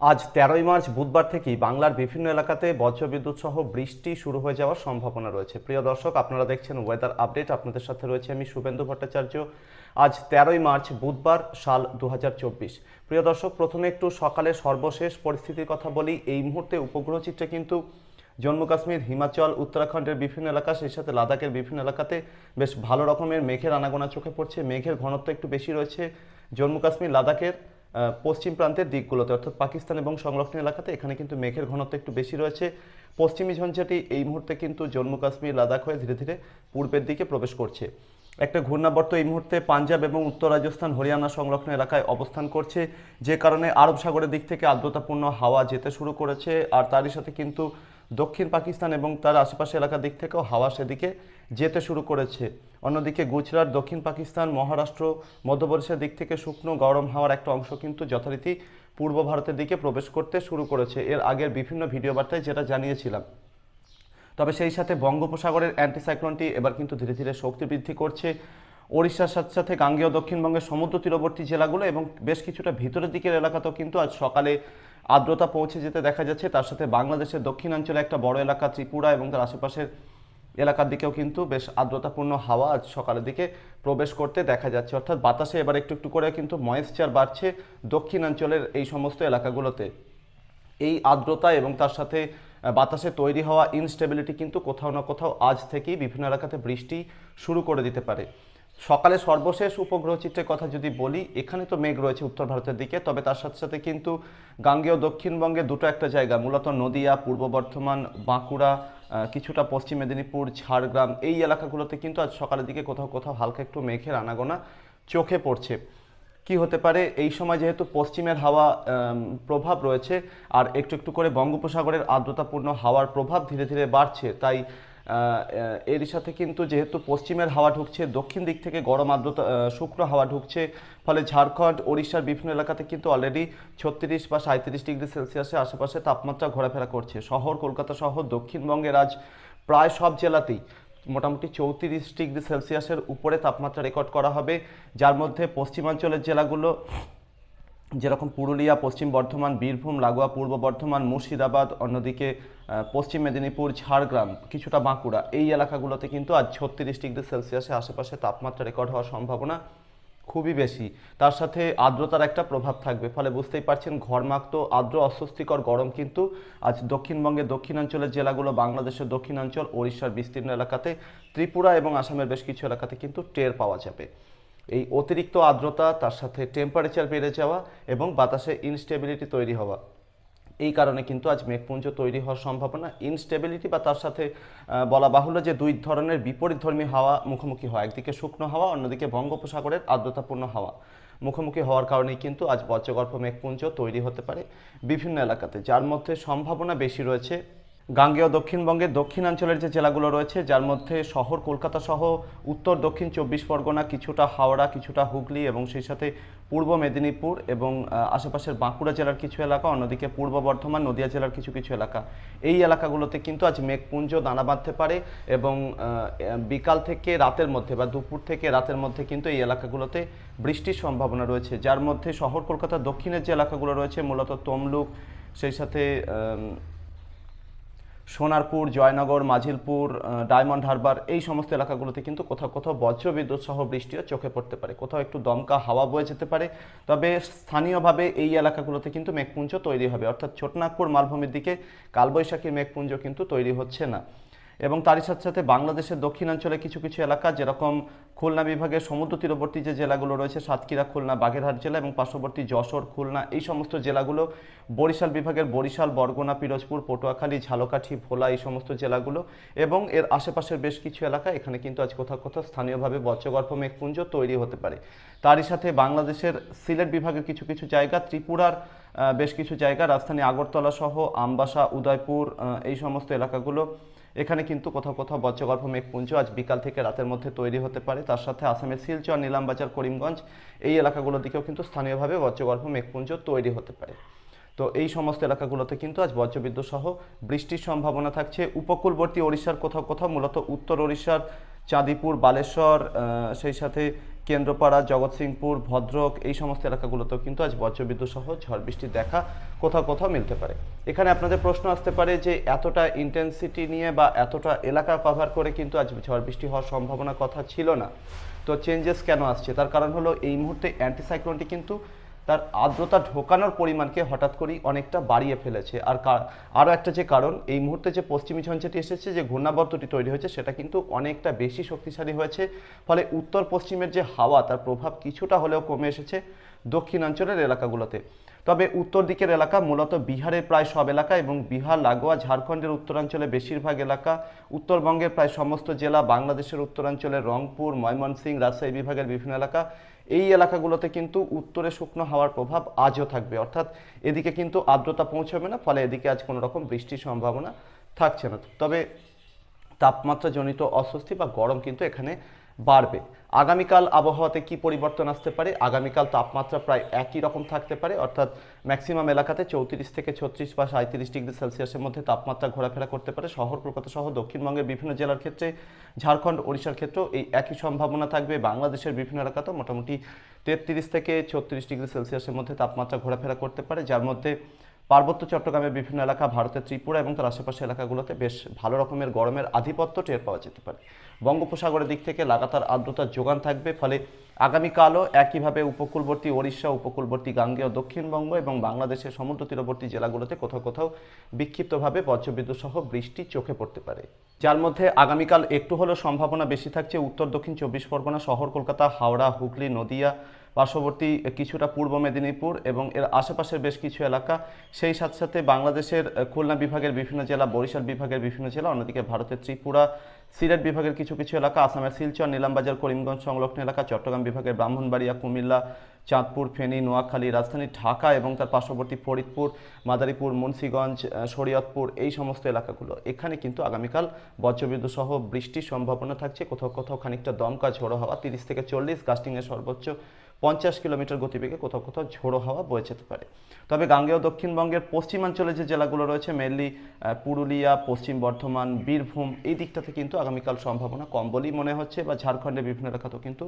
আজ তেরোই মার্চ বুধবার থেকেই বাংলার বিভিন্ন এলাকাতে বজ্রবিদ্যুৎ সহ বৃষ্টি শুরু হয়ে যাওয়ার সম্ভাবনা রয়েছে। প্রিয় দর্শক, আপনারা দেখছেন ওয়েদার আপডেট আপনাদের সাথে রয়েছে আমি শুভেন্দু ভট্টাচার্য। আজ তেরোই মার্চ বুধবার সাল দু হাজার চব্বিশ। প্রিয় দর্শক, প্রথমে একটু সকালে সর্বশেষ পরিস্থিতির কথা বলি। এই মুহূর্তে উপগ্রহ চিত্রে কিন্তু জম্মু কাশ্মীর, হিমাচল, উত্তরাখণ্ডের বিভিন্ন এলাকা, সেই সাথে লাদাখের বিভিন্ন এলাকাতে বেশ ভালো রকমের মেঘের আনাগোনা চোখে পড়ছে। মেঘের ঘনত্ব একটু বেশি রয়েছে। জম্মু কাশ্মীর, লাদাখের পশ্চিম প্রান্তের দিকগুলোতে, অর্থাৎ পাকিস্তান এবং সংরক্ষণ এলাকাতে, এখানে কিন্তু মেঘের ঘনত্ব একটু বেশি রয়েছে। পশ্চিমী ঝঞ্ঝাটি এই মুহূর্তে কিন্তু জম্মু কাশ্মীর, লাদাখ হয়ে ধীরে ধীরে পূর্বের দিকে প্রবেশ করছে। একটা ঘূর্ণাবর্ত এই মুহূর্তে পাঞ্জাব এবং উত্তর রাজস্থান, হরিয়ানা সংলগ্ন এলাকায় অবস্থান করছে, যে কারণে আরব সাগরের দিক থেকে আর্দ্রতাপূর্ণ হাওয়া যেতে শুরু করেছে। আর তারই সাথে কিন্তু দক্ষিণ পাকিস্তান এবং তার আশেপাশে এলাকার দিক থেকেও হাওয়া সেদিকে যেতে শুরু করেছে। অন্যদিকে গুজরাট, দক্ষিণ পাকিস্তান, মহারাষ্ট্র, মধ্যপ্রদেশের দিক থেকে শুকনো গরম হাওয়ার একটা অংশ কিন্তু যথারীতি পূর্ব ভারতের দিকে প্রবেশ করতে শুরু করেছে। এর আগের বিভিন্ন ভিডিও বার্তায় যেটা জানিয়েছিলাম। তবে সেই সাথে বঙ্গোপসাগরের অ্যান্টিসাইক্লোনটি এবার কিন্তু ধীরে ধীরে শক্তি বৃদ্ধি করছে। ওড়িশার সাথে সাথে গাঙ্গেয় দক্ষিণবঙ্গের সমুদ্র তীরবর্তী জেলাগুলো এবং বেশ কিছুটা ভিতরের দিকের এলাকাতেও কিন্তু আজ সকালে আর্দ্রতা পৌঁছে যেতে দেখা যাচ্ছে। তার সাথে বাংলাদেশের দক্ষিণাঞ্চলে একটা বড় এলাকা ত্রিপুরা এবং তার আশেপাশের এলাকার দিকেও কিন্তু বেশ আর্দ্রতাপূর্ণ হাওয়া আজ সকালের দিকে প্রবেশ করতে দেখা যাচ্ছে। অর্থাৎ বাতাসে এবার একটু একটু করে কিন্তু ময়েশ্চার বাড়ছে দক্ষিণাঞ্চলের এই সমস্ত এলাকাগুলোতে। এই আর্দ্রতা এবং তার সাথে বাতাসে তৈরি হওয়া ইনস্টেবিলিটি কিন্তু কোথাও না কোথাও আজ থেকেই বিভিন্ন এলাকাতে বৃষ্টি শুরু করে দিতে পারে। সকালে সর্বশেষ উপগ্রহ চিত্রের কথা যদি বলি, এখানে তো মেঘ রয়েছে উত্তর ভারতের দিকে, তবে তার সাথে সাথে কিন্তু গাঙ্গেয় দক্ষিণবঙ্গে দুটো একটা জায়গা, মূলত নদিয়া, পূর্ব বর্ধমান, বাঁকুড়া কিছুটা পশ্চিম মেদিনীপুর, ঝাড়গ্রাম, এই এলাকাগুলোতে কিন্তু আজ সকালের দিকে কোথাও কোথাও হালকা একটু মেঘের আনাগোনা চোখে পড়ছে। কি হতে পারে? এই সময় যেহেতু পশ্চিমের হাওয়া প্রভাব রয়েছে, আর একটু একটু করে বঙ্গোপসাগরের আর্দ্রতাপূর্ণ হাওয়ার প্রভাব ধীরে ধীরে বাড়ছে, তাই এর সাথে কিন্তু যেহেতু পশ্চিমের হাওয়া ঢুকছে, দক্ষিণ দিক থেকে গরম আর্দ্রতা শুষ্ক হাওয়া ঢুকছে, ফলে ঝাড়খণ্ড, ওড়িশার বিভিন্ন এলাকাতে কিন্তু অলরেডি ছত্রিশ বা সাঁত্রিশ ডিগ্রি সেলসিয়াসের আশেপাশে তাপমাত্রা ঘোরাফেরা করছে। শহর, কলকাতা সহ দক্ষিণবঙ্গের আজ প্রায় সব জেলাতেই মোটামুটি চৌত্রিশ ডিগ্রি সেলসিয়াসের উপরে তাপমাত্রা রেকর্ড করা হবে। যার মধ্যে পশ্চিমাঞ্চলের জেলাগুলো, যেরকম পুরুলিয়া, পশ্চিম বর্ধমান, বীরভূম, লাগোয়া, পূর্ব বর্ধমান, মুর্শিদাবাদ, অন্যদিকে পশ্চিম মেদিনীপুর, ঝাড়গ্রাম, কিছুটা বাঁকুড়া, এই এলাকাগুলোতে কিন্তু আজ ছত্রিশ ডিগ্রি সেলসিয়াসের আশেপাশে তাপমাত্রা রেকর্ড হওয়ার সম্ভাবনা। খুবই বেশি। তার সাথে আর্দ্রতার একটা প্রভাব থাকবে। ফলে বুঝতেই পারছেন, ঘরমাক্ত, আর্দ্র, অস্বস্তিকর গরম কিন্তু আজ দক্ষিণবঙ্গের দক্ষিণাঞ্চলের জেলাগুলো, বাংলাদেশের দক্ষিণাঞ্চল, ওড়িশার বিস্তীর্ণ এলাকাতে, ত্রিপুরা এবং আসামের বেশ কিছু এলাকাতে কিন্তু টের পাওয়া যাবে। এই অতিরিক্ত আর্দ্রতা, তার সাথে টেম্পারেচার বেড়ে যাওয়া এবং বাতাসে ইনস্টেবিলিটি তৈরি হওয়া এই কারণে কিন্তু আজ মেঘপুঞ্জ তৈরি হওয়ার সম্ভাবনা ইনস্টেবিলিটি বা তার সাথে বলা বাহুল্য যে দুই ধরনের বিপরীতধর্মী হাওয়া মুখোমুখি হয়, একদিকে শুকনো হাওয়া, অন্যদিকে বঙ্গোপসাগরের আর্দ্রতাপূর্ণ হাওয়া। মুখোমুখি হওয়ার কারণেই কিন্তু আজ বজ্রগর্ভ মেঘপুঞ্জ তৈরি হতে পারে বিভিন্ন এলাকাতে, যার মধ্যে সম্ভাবনা বেশি রয়েছে গাঙ্গেয় দক্ষিণবঙ্গের দক্ষিণাঞ্চলের যে জেলাগুলো রয়েছে, যার মধ্যে শহর কলকাতা সহ উত্তর, দক্ষিণ চব্বিশ পরগনা কিছুটা হাওড়া, কিছুটা হুগলি এবং সেই সাথে পূর্ব মেদিনীপুর এবং আশেপাশের বাঁকুড়া জেলার কিছু এলাকা, অন্যদিকে পূর্ব বর্ধমান, নদিয়া জেলার কিছু কিছু এলাকা। এই এলাকাগুলোতে কিন্তু আজ মেঘপুঞ্জ দানা বাঁধতে পারে এবং বিকাল থেকে রাতের মধ্যে বা দুপুর থেকে রাতের মধ্যে কিন্তু এই এলাকাগুলোতে বৃষ্টির সম্ভাবনা রয়েছে। যার মধ্যে শহর কলকাতার দক্ষিণের যে এলাকাগুলো রয়েছে, মূলত তমলুক, সেই সাথে সোনারপুর, জয়নগর, মাঝিলপুর ডায়মন্ড হারবার, এই সমস্ত এলাকাগুলোতে কিন্তু কোথাও কোথাও বজ্রবিদ্যুৎ সহ বৃষ্টিও চোখে পড়তে পারে। কোথাও একটু দমকা হাওয়া বয়ে যেতে পারে। তবে স্থানীয়ভাবে এই এলাকাগুলোতে কিন্তু মেঘপুঞ্জ তৈরি হবে। অর্থাৎ ছোটনাগপুর মালভূমির দিকে কালবৈশাখীর মেঘপুঞ্জ কিন্তু তৈরি হচ্ছে না। এবং তারই সাথে সাথে বাংলাদেশের দক্ষিণাঞ্চলে কিছু কিছু এলাকা, যেরকম খুলনা বিভাগের সমুদ্র তীরবর্তী যে জেলাগুলো রয়েছে, সাতক্ষীরা, খুলনা, বাগেরহাট জেলা এবং পার্শ্ববর্তী যশোর, খুলনা, এই সমস্ত জেলাগুলো, বরিশাল বিভাগের বরিশাল, বরগুনা, পিরোজপুর, পটুয়াখালী, ঝালকাঠি, ভোলা, এই সমস্ত জেলাগুলো এবং এর আশেপাশের বেশ কিছু এলাকা, এখানে কিন্তু আজ কোথাও কোথাও স্থানীয়ভাবে বজ্রগর্ভ মেঘপুঞ্জ তৈরি হতে পারে। তারই সাথে বাংলাদেশের সিলেট বিভাগের কিছু কিছু জায়গা, ত্রিপুরার বেশ কিছু জায়গা, রাজধানী আগরতলা সহ, আমবাসা, উদয়পুর এই সমস্ত এলাকাগুলো এখানে কিন্তু কোথাও কোথাও বজ্রগর্ভ মেঘপুঞ্জ আজ বিকাল থেকে রাতের মধ্যে তৈরি হতে পারে। তার সাথে আসামের শিলচর, নিলামবাজার, করিমগঞ্জ এই এলাকাগুলোর দিকেও কিন্তু স্থানীয়ভাবে বজ্রগর্ভ মেঘপুঞ্জ তৈরি হতে পারে। তো এই সমস্ত এলাকাগুলোতে কিন্তু আজ বজ্রবিদ্যুৎ সহ বৃষ্টির সম্ভাবনা থাকছে। উপকূলবর্তী ওড়িশার কোথাও কোথাও, মূলত উত্তর ওড়িশার চাঁদিপুর, বালেশ্বর সেই সাথে কেন্দ্রপাড়া, জগৎসিংপুর, ভদ্রক এই সমস্ত এলাকাগুলোতেও কিন্তু আজ বজ্রবিদ্যুৎ সহ ঝড় বৃষ্টি দেখা কোথাও কোথাও মিলতে পারে। এখানে আপনাদের প্রশ্ন আসতে পারে যে এতটা ইন্টেন্সিটি নিয়ে বা এতটা এলাকা কভার করে কিন্তু আজ ঝড় বৃষ্টি হওয়ার সম্ভাবনা কথা ছিল না। তো চেঞ্জেস কেন আসছে? তার কারণ হলো এই মুহূর্তে অ্যান্টিসাইক্লোনটি কিন্তু তার আর্দ্রতা ঢোকানোর পরিমাণকে হঠাৎ করেই অনেকটা বাড়িয়ে ফেলেছে। আর আরও একটা যে কারণ, এই মুহূর্তে যে পশ্চিমী ঝঞ্ঝাটি এসেছে, যে ঘূর্ণাবর্তটি তৈরি হয়েছে, সেটা কিন্তু অনেকটা বেশি শক্তিশালী হয়েছে। ফলে উত্তর পশ্চিমের যে হাওয়া, তার প্রভাব কিছুটা হলেও কমে এসেছে দক্ষিণাঞ্চলের এলাকাগুলোতে। তবে উত্তর দিকের এলাকা মূলত বিহারের প্রায় সব এলাকা এবং বিহার, লাগোয়া, ঝাড়খণ্ডের উত্তরাঞ্চলে বেশিরভাগ এলাকা, উত্তরবঙ্গের প্রায় সমস্ত জেলা, বাংলাদেশের উত্তরাঞ্চলের রংপুর, ময়মনসিংহ, রাজশাহী বিভাগের বিভিন্ন এলাকা এই এলাকাগুলোতে কিন্তু উত্তরে শুকনো হাওয়ার প্রভাব আজও থাকবে। অর্থাৎ এদিকে কিন্তু আর্দ্রতা পৌঁছাবে না, ফলে এদিকে আজ কোনো রকম বৃষ্টির সম্ভাবনা থাকছে না। তবে তাপমাত্রাজনিত অস্বস্তি বা গরম কিন্তু এখানে বাড়বে। আগামীকাল আবহাওয়াতে কি পরিবর্তন আসতে পারে? আগামীকাল তাপমাত্রা প্রায় একই রকম থাকতে পারে, অর্থাৎ ম্যাক্সিমাম এলাকাতে চৌত্রিশ থেকে ছত্রিশ বা সাঁত্রিশ ডিগ্রি সেলসিয়াসের মধ্যে তাপমাত্রা ঘোরাফেরা করতে পারে। শহর, কলকাতা সহ দক্ষিণবঙ্গের বিভিন্ন জেলার ক্ষেত্রে, ঝাড়খণ্ড, ওড়িশার ক্ষেত্রেও এই একই সম্ভাবনা থাকবে। বাংলাদেশের বিভিন্ন এলাকাতেও মোটামুটি তেত্রিশ থেকে ছত্রিশ ডিগ্রি সেলসিয়াসের মধ্যে তাপমাত্রা ঘোরাফেরা করতে পারে, যার মধ্যে পার্বত্য চট্টগ্রামের বিভিন্ন এলাকা, ভারতের ত্রিপুরা এবং তার আশেপাশে এলাকাগুলোতে বেশ ভালো রকমের গরমের আধিপত্য টের পাওয়া যেতে পারে। বঙ্গোপসাগরের দিক থেকে লাগাতার আর্দ্রতার যোগান থাকবে, ফলে আগামীকালও একইভাবে উপকূলবর্তী ওড়িশা, উপকূলবর্তী গাঙ্গেয়, দক্ষিণবঙ্গ এবং বাংলাদেশের সমুদ্র তীরবর্তী জেলাগুলোতে কোথাও কোথাও বিক্ষিপ্তভাবে বজ্রবিদ্যুৎ সহ বৃষ্টি চোখে পড়তে পারে। যার মধ্যে আগামীকাল একটু হলেও সম্ভাবনা বেশি থাকছে উত্তর, দক্ষিণ চব্বিশ পরগনা, শহর কলকাতা, হাওড়া, হুগলি, নদিয়া, পার্শ্ববর্তী কিছুটা পূর্ব মেদিনীপুর এবং এর আশেপাশের বেশ কিছু এলাকা। সেই সাথে সাথে বাংলাদেশের খুলনা বিভাগের বিভিন্ন জেলা, বরিশাল বিভাগের বিভিন্ন জেলা, অন্যদিকে ভারতের ত্রিপুরা সিলেট বিভাগের কিছু কিছু এলাকা, আসামের শিলচর, নীলামবাজার, করিমগঞ্জ সংলগ্ন এলাকা, চট্টগ্রাম বিভাগের ব্রাহ্মণবাড়িয়া, কুমিল্লা, চাঁদপুর, ফেনী, নোয়াখালী, রাজধানী ঢাকা এবং তার পার্শ্ববর্তী ফরিদপুর, মাদারীপুর, মুন্সীগঞ্জ, শরীয়তপুর এই সমস্ত এলাকাগুলো। এখানে কিন্তু আগামীকাল বজ্রবিদ্যুৎ সহ বৃষ্টির সম্ভাবনা থাকছে। কোথাও কোথাও খানিকটা দমকা ঝোড়ো হওয়া, তিরিশ থেকে চল্লিশ কাস্টিংয়ের সর্বোচ্চ পঞ্চাশ কিলোমিটার গতিবেগে কোথাও কোথাও ঝোড়ো হাওয়া বয়ে যেতে পারে। তবে গাঙ্গেয় দক্ষিণবঙ্গের পশ্চিমাঞ্চলে যে জেলাগুলো রয়েছে মেনলি পুরুলিয়া, পশ্চিম বর্ধমান, বীরভূম, এই দিকটাতে কিন্তু আগামীকাল সম্ভাবনা কম বলেই মনে হচ্ছে বা ঝাড়খণ্ডের বিভিন্ন এলাকাতেও কিন্তু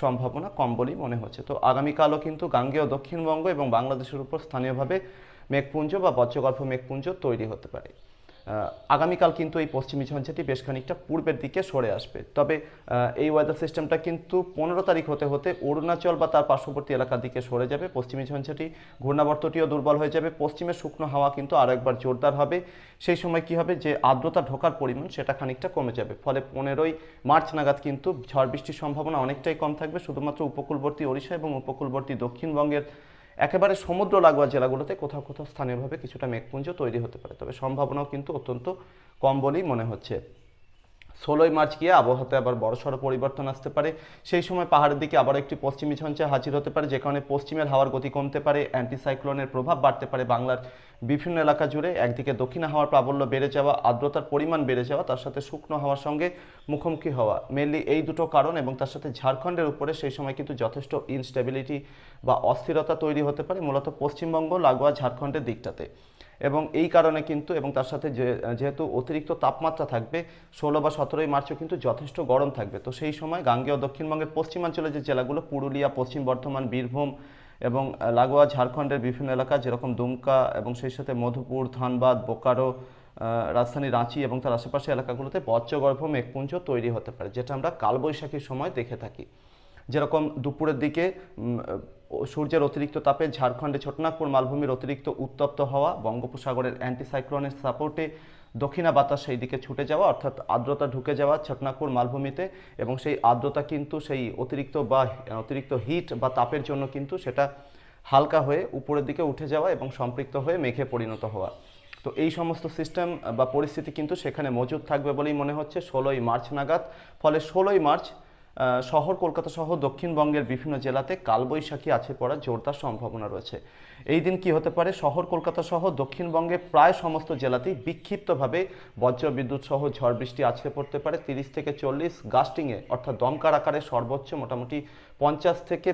সম্ভাবনা কম বলেই মনে হচ্ছে। তো আগামীকালও কিন্তু গাঙ্গেয় দক্ষিণবঙ্গ এবং বাংলাদেশের উপর স্থানীয়ভাবে মেঘপুঞ্জ বা বজ্রগর্ভ মেঘপুঞ্জ তৈরি হতে পারে। আগামীকাল কিন্তু এই পশ্চিমী ঝঞ্ঝাটি বেশ খানিকটা পূর্বের দিকে সরে আসবে। তবে এই ওয়েদার সিস্টেমটা কিন্তু পনেরো তারিখ হতে হতে অরুণাচল বা তার পার্শ্ববর্তী এলাকার দিকে সরে যাবে। পশ্চিমী ঝঞ্ঝাটি ঘূর্ণাবর্তটিও দুর্বল হয়ে যাবে। পশ্চিমের শুকনো হাওয়া কিন্তু আরও একবার জোরদার হবে। সেই সময় কি হবে? যে আর্দ্রতা ঢোকার পরিমাণ সেটা খানিকটা কমে যাবে। ফলে পনেরোই মার্চ নাগাদ কিন্তু ঝড় বৃষ্টির সম্ভাবনা অনেকটাই কম থাকবে। শুধুমাত্র উপকূলবর্তী ওড়িশা এবং উপকূলবর্তী দক্ষিণবঙ্গের একেবারে সমুদ্র লাগোয়া জেলাগুলোতে কোথাও কোথাও স্থানীয়ভাবে কিছুটা মেঘপুঞ্জ তৈরি হতে পারে, তবে সম্ভাবনাও কিন্তু অত্যন্ত কম বলেই মনে হচ্ছে। ষোলোই মার্চ গিয়ে আবহাওয়াতে আবার বড়সড় পরিবর্তন আসতে পারে। সেই সময় পাহাড়ের দিকে আবার একটি পশ্চিমী ঝঞ্ঝা হাজির হতে পারে যে কারণে পশ্চিমের হাওয়ার গতি কমতে পারে অ্যান্টিসাইক্লোনের প্রভাব বাড়তে পারে বাংলার বিভিন্ন এলাকা জুড়ে। একদিকে দক্ষিণে হাওয়ার প্রাবল্য বেড়ে যাওয়া, আর্দ্রতার পরিমাণ বেড়ে যাওয়া, তার সাথে শুকনো হওয়ার সঙ্গে মুখোমুখি হওয়া। মেনলি এই দুটো কারণ এবং তার সাথে ঝাড়খণ্ডের উপরে সেই সময় কিন্তু যথেষ্ট ইনস্টেবিলিটি বা অস্থিরতা তৈরি হতে পারে, মূলত পশ্চিমবঙ্গ, লাগোয়া ঝাড়খণ্ডের দিকটাতে। এবং এই কারণে কিন্তু এবং তার সাথে যেহেতু অতিরিক্ত তাপমাত্রা থাকবে, ষোলো বা সতেরোই মার্চও কিন্তু যথেষ্ট গরম থাকবে। তো সেই সময় গাঙ্গেয় দক্ষিণবঙ্গের পশ্চিমাঞ্চলের যে জেলাগুলো, পুরুলিয়া, পশ্চিম বর্ধমান, বীরভূম এবং লাগোয়া, ঝাড়খণ্ডের বিভিন্ন এলাকা, যেরকম দুমকা এবং সেই সাথে মধুপুর, ধানবাদ, বোকারো রাজধানী রাঁচি এবং তার আশেপাশে এলাকাগুলোতে বজ্রগর্ভ মেঘপুঞ্জ তৈরি হতে পারে, যেটা আমরা কালবৈশাখীর সময় দেখে থাকি। যেরকম দুপুরের দিকে সূর্যের অতিরিক্ত তাপে ঝাড়খণ্ডে ছোটনাগপুর মালভূমির অতিরিক্ত উত্তপ্ত হওয়া, বঙ্গোপসাগরের অ্যান্টিসাইক্লোনের সাপোর্টে দক্ষিণা বাতাস সেই দিকে ছুটে যাওয়া, অর্থাৎ আর্দ্রতা ঢুকে যাওয়া ছোটনাগপুর মালভূমিতে এবং সেই আর্দ্রতা কিন্তু সেই অতিরিক্ত বা অতিরিক্ত হিট বা তাপের জন্য কিন্তু সেটা হালকা হয়ে উপরের দিকে উঠে যাওয়া এবং সম্পৃক্ত হয়ে মেঘে পরিণত হওয়া। তো এই সমস্ত সিস্টেম বা পরিস্থিতি কিন্তু সেখানে মজুদ থাকবে বলেই মনে হচ্ছে ষোলোই মার্চ নাগাদ। ফলে ষোলোই মার্চ শহর, কলকাতা সহ দক্ষিণবঙ্গের বিভিন্ন জেলাতে কালবৈশাখী আছে পড়ার জোরদার সম্ভাবনা রয়েছে। এই দিন কি হতে পারে? শহর, কলকাতা সহ দক্ষিণবঙ্গে প্রায় সমস্ত জেলাতেই বিক্ষিপ্তভাবে বজ্রবিদ্যুৎ সহ ঝড় বৃষ্টি আছড়ে পড়তে পারে। তিরিশ থেকে চল্লিশ গাস্টিংয়ে, অর্থাৎ দমকার আকারে সর্বোচ্চ মোটামুটি পঞ্চাশ থেকে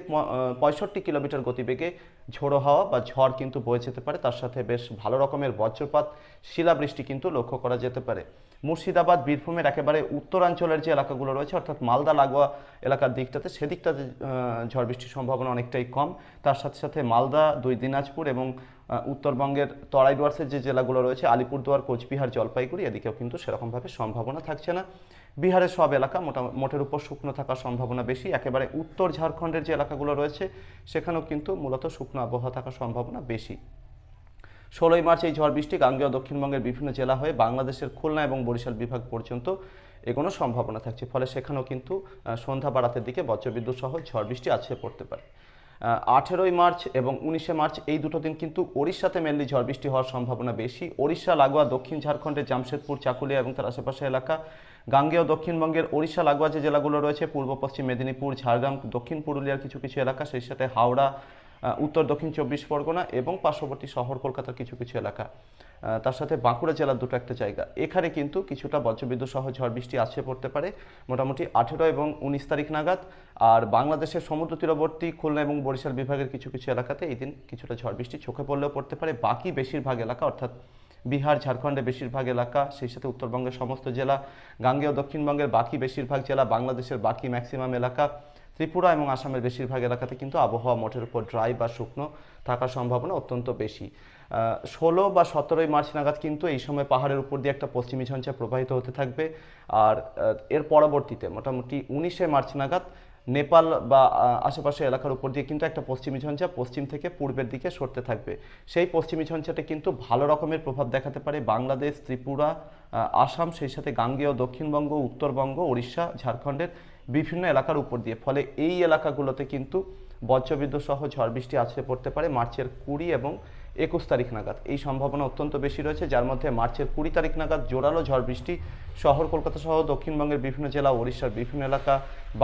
পঁয়ষট্টি কিলোমিটার গতিবেগে ঝোড়ো হাওয়া বা ঝড় কিন্তু বয়ে যেতে পারে। তার সাথে বেশ ভালো রকমের বজ্রপাত, শিলাবৃষ্টি কিন্তু লক্ষ্য করা যেতে পারে। মুর্শিদাবাদ, বীরভূমের একেবারে উত্তরাঞ্চলের যে এলাকাগুলো রয়েছে, অর্থাৎ মালদা, লাগোয়া এলাকার দিকটাতে, সেদিকটাতে ঝড় বৃষ্টির সম্ভাবনা অনেকটাই কম। তার সাথে সাথে মালদা, দুই দিনাজপুর এবং উত্তরবঙ্গের তরাই ডুয়ার্সের যে জেলাগুলো রয়েছে, আলিপুরদুয়ার, কোচবিহার, জলপাইগুড়ি, এদিকেও কিন্তু সেরকমভাবে সম্ভাবনা থাকছে না। বিহারের সব এলাকা মোটা, মোটের উপর শুকনো থাকার সম্ভাবনা বেশি। একেবারে উত্তর ঝাড়খণ্ডের যে এলাকাগুলো রয়েছে, সেখানেও কিন্তু মূলত শুকনো আবহাওয়া থাকার সম্ভাবনা বেশি। ষোলোই মার্চ এই ঝড় বৃষ্টি গাঙ্গেয় দক্ষিণবঙ্গের বিভিন্ন জেলা হয়ে বাংলাদেশের খুলনা এবং বরিশাল বিভাগ পর্যন্ত এগোনোর সম্ভাবনা থাকছে। ফলে সেখানেও কিন্তু সন্ধ্যা বাড়াতের দিকে বজ্রবিদ্যুৎ সহ ঝড় বৃষ্টি আছড়ে পড়তে পারে। আঠেরোই মার্চ এবং উনিশে মার্চ এই দুটো দিন কিন্তু ওড়িশাতে মেনলি ঝড় বৃষ্টি হওয়ার সম্ভাবনা বেশি। ওড়িশা, লাগোয়া, দক্ষিণ ঝাড়খণ্ডের জামশেদপুর, চাকুলিয়া এবং তার আশেপাশে এলাকা। গাঙ্গেয় দক্ষিণবঙ্গের ওড়িশা, লাগোয়া যে জেলাগুলো রয়েছে, পূর্ব পশ্চিম মেদিনীপুর, ঝাড়গ্রাম, দক্ষিণ পুরুলিয়ার কিছু কিছু এলাকা, সেই সাথে হাওড়া উত্তর, দক্ষিণ চব্বিশ পরগনা এবং পার্শ্ববর্তী শহর কলকাতার কিছু কিছু এলাকা। তার সাথে বাঁকুড়া জেলার দুটো একটা জায়গা। এখানে কিন্তু কিছুটা বজ্রবিদ্যুৎ সহ ঝড় বৃষ্টি আছে পড়তে পারে, মোটামুটি আঠেরো এবং উনিশ তারিখ নাগাদ। আর বাংলাদেশের সমুদ্র তীরবর্তী, খুলনা এবং বরিশাল বিভাগের কিছু কিছু এলাকাতে এই দিন কিছুটা ঝড় বৃষ্টি চোখে পড়লেও পড়তে পারে। বাকি বেশিরভাগ এলাকা, অর্থাৎ বিহার, ঝাড়খণ্ডের বেশিরভাগ এলাকা, সেই সাথে উত্তরবঙ্গের সমস্ত জেলা, গাঙ্গেয় দক্ষিণবঙ্গের বাকি বেশিরভাগ জেলা, বাংলাদেশের বাকি ম্যাক্সিমাম এলাকা ত্রিপুরা এবং আসামের বেশিরভাগ এলাকাতে কিন্তু আবহাওয়া মোটের উপর ড্রাই বা শুকনো থাকার সম্ভাবনা অত্যন্ত বেশি। ষোলো বা সতেরোই মার্চ নাগাদ কিন্তু এই সময় পাহাড়ের উপর দিয়ে একটা পশ্চিমী ঝঞ্ঝা প্রবাহিত হতে থাকবে। আর এর পরবর্তীতে মোটামুটি উনিশে মার্চ নাগাদ নেপাল বা আশেপাশে এলাকার উপর দিয়ে কিন্তু একটা পশ্চিমী ঝঞ্ঝা পশ্চিম থেকে পূর্বের দিকে সরতে থাকবে। সেই পশ্চিমী ঝঞ্ঝাটা কিন্তু ভালো রকমের প্রভাব দেখাতে পারে বাংলাদেশ, ত্রিপুরা আসাম, সেই সাথে গাঙ্গেয় দক্ষিণবঙ্গ, উত্তরবঙ্গ উড়িষ্যা ঝাড়খণ্ডের বিভিন্ন এলাকার উপর দিয়ে। ফলে এই এলাকাগুলোতে কিন্তু বজ্রবিদ্যুৎ সহ ঝড় বৃষ্টি আছড়ে পড়তে পারে মার্চের কুড়ি এবং একুশ তারিখ নাগাদ। এই সম্ভাবনা অত্যন্ত বেশি রয়েছে, যার মধ্যে মার্চের কুড়ি তারিখ নাগাদ জোরালো ঝড় বৃষ্টি শহর কলকাতা সহ দক্ষিণবঙ্গের বিভিন্ন জেলা, ওড়িশার বিভিন্ন এলাকা,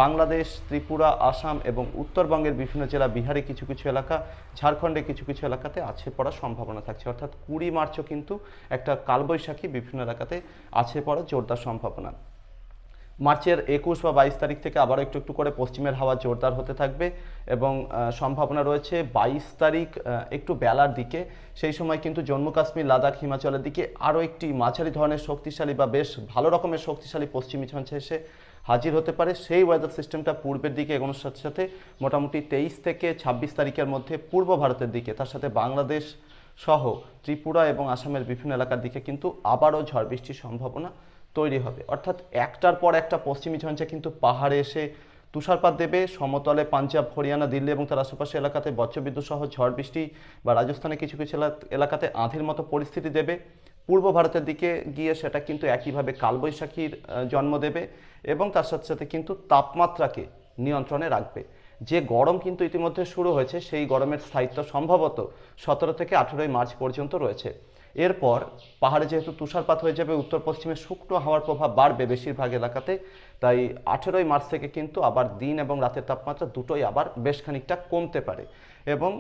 বাংলাদেশ, ত্রিপুরা, আসাম এবং উত্তরবঙ্গের বিভিন্ন জেলা বিহারে কিছু কিছু এলাকা ঝাড়খণ্ডে কিছু কিছু এলাকাতে আছে পড়ার সম্ভাবনা থাকছে। অর্থাৎ কুড়ি মার্চও কিন্তু একটা কালবৈশাখী বিভিন্ন এলাকাতে আছে পড়ার জোরদার সম্ভাবনা। মার্চের একুশ বা বাইশ তারিখ থেকে আবারও একটু একটু করে পশ্চিমের হাওয়া জোরদার হতে থাকবে এবং সম্ভাবনা রয়েছে বাইশ তারিখ একটু বেলার দিকে। সেই সময় কিন্তু জম্মু কাশ্মীর, লাদাখ, হিমাচলের দিকে আরও একটি মাঝারি ধরনের শক্তিশালী বা বেশ ভালো রকমের শক্তিশালী পশ্চিমী ঝঞ্ঝা এসে হাজির হতে পারে। সেই ওয়েদার সিস্টেমটা পূর্বের দিকে এগোনোর সাথে সাথে মোটামুটি তেইশ থেকে ছাব্বিশ তারিখের মধ্যে পূর্ব ভারতের দিকে, তার সাথে বাংলাদেশ সহ ত্রিপুরা এবং আসামের বিভিন্ন এলাকার দিকে কিন্তু আবারও ঝড় বৃষ্টির সম্ভাবনা তৈরি হবে। অর্থাৎ একটার পর একটা পশ্চিমী ঝঞ্ঝা কিন্তু পাহাড়ে এসে তুষারপাত দেবে। সমতলে পাঞ্জাব, হরিয়ানা, দিল্লি এবং তার আশেপাশে এলাকাতে বজ্রবিদ্যুৎ সহ ঝড় বৃষ্টি বা রাজস্থানে কিছু কিছু এলাকাতে আঁধির মতো পরিস্থিতি দেবে। পূর্ব ভারতের দিকে গিয়ে সেটা কিন্তু একইভাবে কালবৈশাখীর জন্ম দেবে এবং তার সাথে সাথে কিন্তু তাপমাত্রাকে নিয়ন্ত্রণে রাখবে। যে গরম কিন্তু ইতিমধ্যে শুরু হয়েছে, সেই গরমের স্থায়িত্ব সম্ভবত সতেরো থেকে আঠেরোই মার্চ পর্যন্ত রয়েছে। এরপর পাহাড়ে যেহেতু তুষারপাত হয়ে যাবে, উত্তর পশ্চিমে শুকনো হাওয়ার প্রভাব বাড়বে বেশিরভাগ এলাকাতে। তাই আঠেরোই মার্চ থেকে কিন্তু আবার দিন এবং রাতের তাপমাত্রা দুটোই আবার বেশ খানিকটা কমতে পারে এবং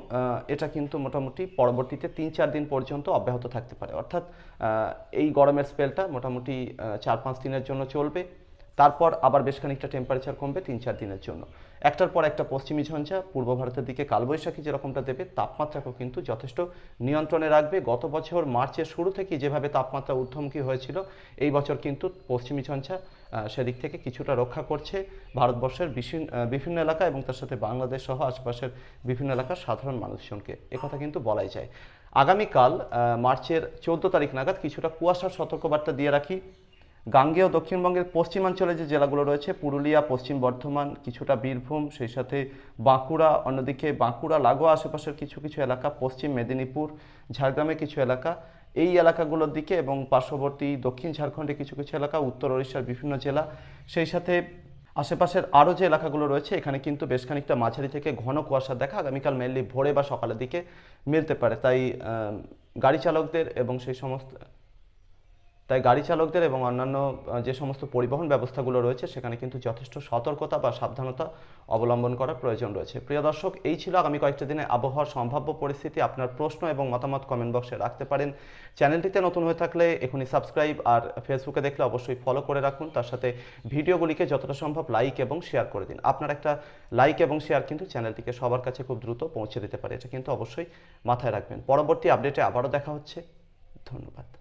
এটা কিন্তু মোটামুটি পরবর্তীতে তিন চার দিন পর্যন্ত অব্যাহত থাকতে পারে। অর্থাৎ এই গরমের স্পেলটা মোটামুটি চার পাঁচ দিনের জন্য চলবে। তারপর আবার বেশ খানিকটা টেম্পারেচার কমবে তিন চার দিনের জন্য। একটার পর একটা পশ্চিমী ঝঞ্ঝা, পূর্ব ভারতের দিকে কালবৈশাখী যেরকমটা দেবে, তাপমাত্রাকেও কিন্তু যথেষ্ট নিয়ন্ত্রণে রাখবে। গত বছর মার্চের শুরু থেকেই যেভাবে তাপমাত্রা ঊর্ধ্বমুখী হয়েছিল, এই বছর কিন্তু পশ্চিমী ঝঞ্ঝা সেদিক থেকে কিছুটা রক্ষা করছে ভারতবর্ষের বিভিন্ন এলাকা এবং তার সাথে বাংলাদেশ সহ আশপাশের বিভিন্ন এলাকার সাধারণ মানুষজনকে। একথা কিন্তু বলাই যায়। আগামীকাল মার্চের চোদ্দ তারিখ নাগাদ কিছুটা কুয়াশার সতর্কবার্তা দিয়ে রাখি। গাঙ্গেয় দক্ষিণবঙ্গের পশ্চিমাঞ্চলে যে জেলাগুলো রয়েছে, পুরুলিয়া, পশ্চিম বর্ধমান, কিছুটা বীরভূম, সেই সাথে বাঁকুড়া, অন্যদিকে বাঁকুড়া, লাগোয়া আশেপাশের কিছু কিছু এলাকা, পশ্চিম মেদিনীপুর ঝাড়গ্রামে কিছু এলাকা। এই এলাকাগুলোর দিকে এবং পার্শ্ববর্তী দক্ষিণ ঝাড়খণ্ডে কিছু কিছু এলাকা, উত্তর ওড়িশার বিভিন্ন জেলা, সেই সাথে আশেপাশের আরও যে এলাকাগুলো রয়েছে, এখানে কিন্তু বেশ খানিকটা মাঝারি থেকে ঘন কুয়াশা দেখা আগামীকাল মেনলি ভোরে বা সকালের দিকে মিলতে পারে। তাই গাড়ি চালকদের এবং সেই সমস্ত তাই গাড়ি চালকদের এবং অন্যান্য যে সমস্ত পরিবহন ব্যবস্থাগুলো রয়েছে, সেখানে কিন্তু যথেষ্ট সতর্কতা বা সাবধানতা অবলম্বন করার প্রয়োজন রয়েছে। প্রিয় দর্শক, এই ছিল আগামী কয়েকটি দিনে আবহাওয়ার সম্ভাব্য পরিস্থিতি। আপনার প্রশ্ন এবং মতামত কমেন্ট বক্সে রাখতে পারেন। চ্যানেলটিতে নতুন হয়ে থাকলে এখনই সাবস্ক্রাইব আর ফেসবুকে দেখলে অবশ্যই ফলো করে রাখুন। তার সাথে ভিডিওগুলিকে যতটা সম্ভব লাইক এবং শেয়ার করে দিন। আপনার একটা লাইক এবং শেয়ার কিন্তু চ্যানেলটিকে সবার কাছে খুব দ্রুত পৌঁছে দিতে পারে। এটা কিন্তু অবশ্যই মাথায় রাখবেন। পরবর্তী আপডেটে আবারও দেখা হচ্ছে। ধন্যবাদ।